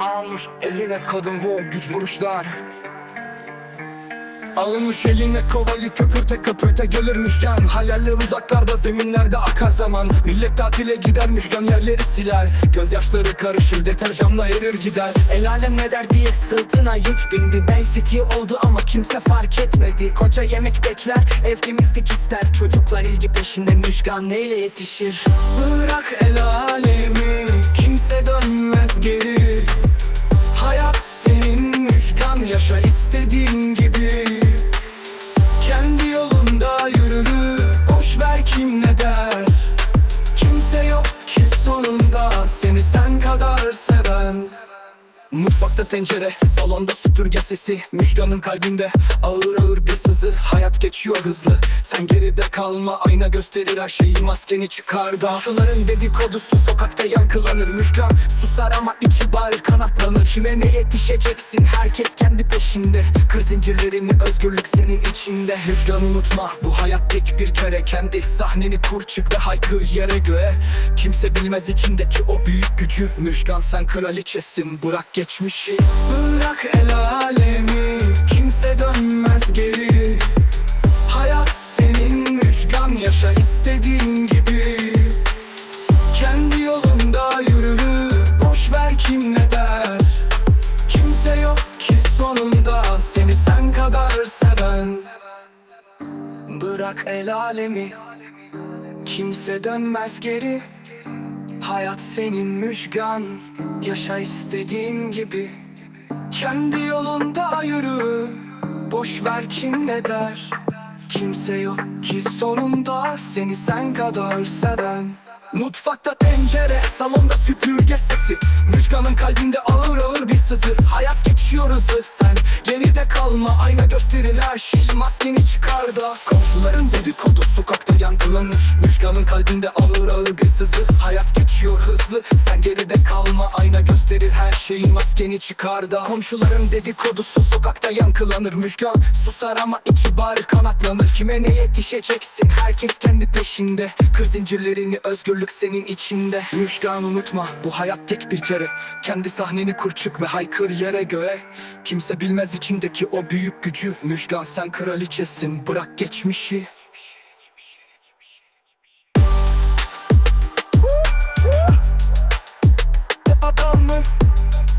Almış eline kadın vol güç vuruşlar. Alınmış eline kovayı köpürte köpürte gelirmişken Hayaller uzaklarda zeminlerde akar zaman. Millet tatile gidermişken yerleri siler. Gözyaşları karışır deterjanla erir gider. El alem ne der diye sırtına yük bindi. Bel fiti oldu ama kimse fark etmedi. Koca yemek bekler ev temizlik ister. Çocuklar ilgi peşinde müşkan neyle yetişir? Bırak el alemi müşkan yaşa istediğin gibi. Kendi yolunda yürü boş ver kim ne der. Kimse yok ki sonunda seni sen kadar seven. Mutfakta tencere, salonda süpürge sesi. Müjganın kalbinde ağır ağır bir sızı. Hayat geçiyor hızlı, sen geride kalma Ayna gösterir her şeyi, maskeni çıkar da. Şuların dedikodusu sokakta yankılanır. Müjgan susar ama içi kanatlanır Kime ne yetişeceksin, herkes kendi peşinde. Kır zincirlerini, özgürlük senin içinde. Müjgan unutma, bu hayat tek bir kere Kendi sahneni kur çık ve haykır yere göğe. Kimse bilmez içindeki o büyük gücü. Müjgan sen kraliçesin, bırak geçmişi. Bırak el alemi, kimse dönmez geri Bırak el alemi. Kimse dönmez geri. Hayat senin müjgan Yaşa istediğin gibi. Kendi yolunda yürü. Boş ver kim ne der Kimse yok ki sonunda. Seni sen kadar seven. Mutfakta tencere, salonda süpürge sesi. Müjganın kalbinde ağır ağır bir sızı. Hayat geçiyor hızlı sen Geride kalma. Ayna gösterir her şey Maskeni çıkar da. Komşuların dedikodu sokakta yankılanır Müjganın kalbinde ağır geride kalma Ayna gösterir her şeyi. Maskeni çıkar da. Komşuların dedikodusu sokakta yankılanır Müjgan susar ama içi bağırır kanatlanır. Kime ne yetişeceksin herkes kendi peşinde. Kır zincirlerini özgürlük senin içinde. Müjgan unutma bu hayat tek bir kere. Kendi sahneni kur çık ve haykır yere göğe. Kimse bilmez içindeki o büyük gücü. Müjgan sen kraliçesin. Bırak geçmişi